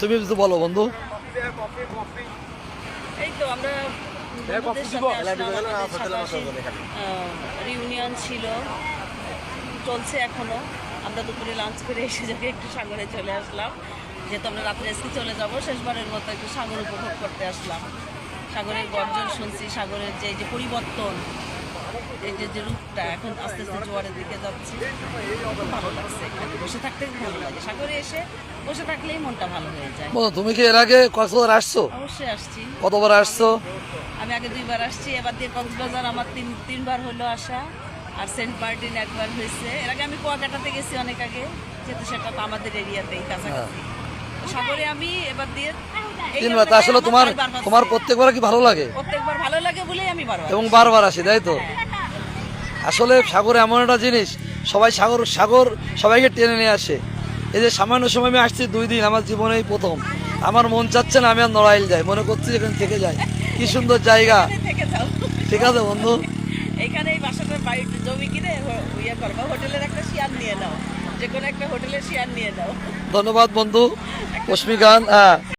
তুমি কিছু বলো বন্ধু। এই তো আমরা আহ, রিউনিয়ন ছিল। চলছে এখনও। আমরা দুপুরে লাঞ্চ করে এসে যাকে একটু সাগরে চলে আসলাম। যেহেতু আমরা রাত্রে এসে চলে যাব শেষবারের মতো একটু সাগর উপভোগ করতে আসলাম। সাগরের গর্জন শুনছি সাগরের যে যে পরিবর্তন এই যে যে রূপটা এখন আস্তে আস্তে জোয়ারের দিকে যাচ্ছে ভালো লাগছে। এখানে বসে থাকতে ভালো লাগে। সাগরে এসে বসে থাকলেই মনটা ভালো হয়ে যায়। তুমি কি এর আগে কক্সবাজার আসছো? অবশ্যই আসছি। কতবার আসছো? আমি আগে দুইবার আসছি এবার দিয়ে কক্সবাজার আমার তিন তিনবার হলো আসা আর সেন্ট মার্টিন একবার হয়েছে। এর আগে আমি কুয়াকাটাতে গেছি অনেক আগে যেহেতু সেটা তো আমাদের এরিয়াতেই কাছাকাছি। তো সাগরে আমি এবার দিয়ে তিনবার তা আসলে আমার তোমার তোমার প্রত্যেকবার কি ভালো লাগে? প্রত্যেকবার ভালো লাগে বলেই আমি বারবার এবং বারবার আসি তাই তো? আসলে সাগর এমন একটা জিনিস সবাই সাগর সাগর সবাইকে টেনে নিয়ে আসে। এই যে সামান্য সময় আমি আসছি দুই দিন আমার জীবনেই প্রথম। আমার মন চাচ্ছে না আমি আর নড়াইল যাই মনে করছি এখানে থেকে যাই। কি সুন্দর জায়গা। ঠিক আছে বন্ধু। এখানে এই বাসাটার বাড়িতে জমি কিনে ইয়ে করবা হোটেলের একটা শেয়ার নিয়ে নাও। যে কোনো একটা হোটেলের শেয়ার নিয়ে নাও। ধন্যবাদ বন্ধু। রশ্মিকান হ্যাঁ